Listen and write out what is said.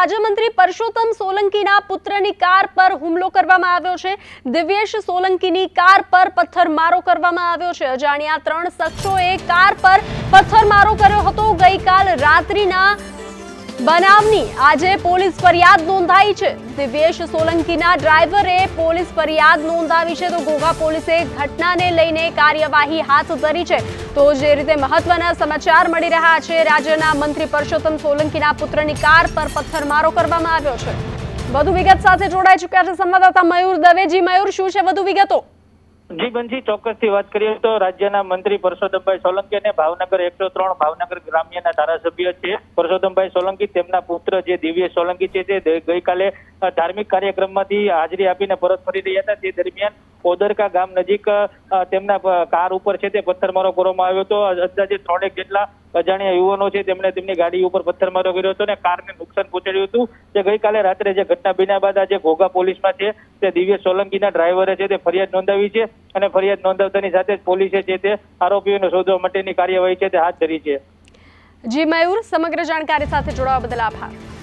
રાજ્યમંત્રી પરસોત્તમ સોલંકીના પુત્રની કાર પર હુમલો કરવામાં આવ્યો છે. દિવ્યેશ સોલંકીની કાર પર પથ્થરમારો કરવામાં આવ્યો છે. અજાણ્યા ત્રણ શખ્સોએ કાર પર પથ્થરમારો કર્યો હતો. ગઈકાલ રાત્રિના બનાવની આજે પોલીસ ફરિયાદ નોંધાઈ છે. દિવ્યેશ સોલંકીના ડ્રાઈવરે પોલીસ ફરિયાદ નોંધાવી છે. તો ઘોઘા પોલીસે ઘટનાને લઈને કાર્યવાહી હાથ ધરી છે. તો જે રીતે મહત્વના સમાચાર મળી રહ્યા છે, રાજ્યના મંત્રી પરસોત્તમ સોલંકીના પુત્રની કાર પર પથ્થરમારો કરવામાં આવ્યો છે. વધુ વિગત સાથે જોડાઈ ચૂક્યા છે સંવાદદાતા મયુર દવેજી મયુર, શું છે વધુ વિગતો? જી બનજી ચોક્કસથી વાત કરીએ તો રાજ્યના મંત્રી પરસોત્તમભાઈ સોલંકી અને ભાવનગર એકસો ત્રણ ભાવનગર ગ્રામ્યના ધારાસભ્ય છે. પરસોત્તમભાઈ સોલંકી તેમના પુત્ર જે દિવ્ય સોલંકી છે તે ગઈકાલે ધાર્મિક કાર્યક્રમમાંથી હાજરી આપીને પરત ફરી રહ્યા હતા. તે દરમિયાન ઓદરકા ગામ નજીક તેમના કાર ઉપર છે તે પથ્થરમારો કરવામાં આવ્યો હતો. અંદાજે ત્રણેક જેટલા અજાણ્યા યુવાનો છે, તેમણે તેમની ગાડી ઉપર પથ્થરમારો કર્યો હતો અને કારને નુકસાન પહોંચાડ્યું હતું. તે ગઈકાલે રાત્રે જે ઘટના બન્યા બાદ આજે ઘોઘા પોલીસમાં છે, તે દિવ્ય સોલંકીના ડ્રાઈવરે છે, તે ફરિયાદ નોંધાવી છે અને ફરિયાદ નોંધાવતાની સાથે જ પોલીસે છે, તે આરોપીઓને શોધવા માટેની કાર્યવાહી છે, તે હાથ ધરી છે. જી, મયુર, સમગ્ર જાણકારી સાથે જોડાવા બદલ આભાર.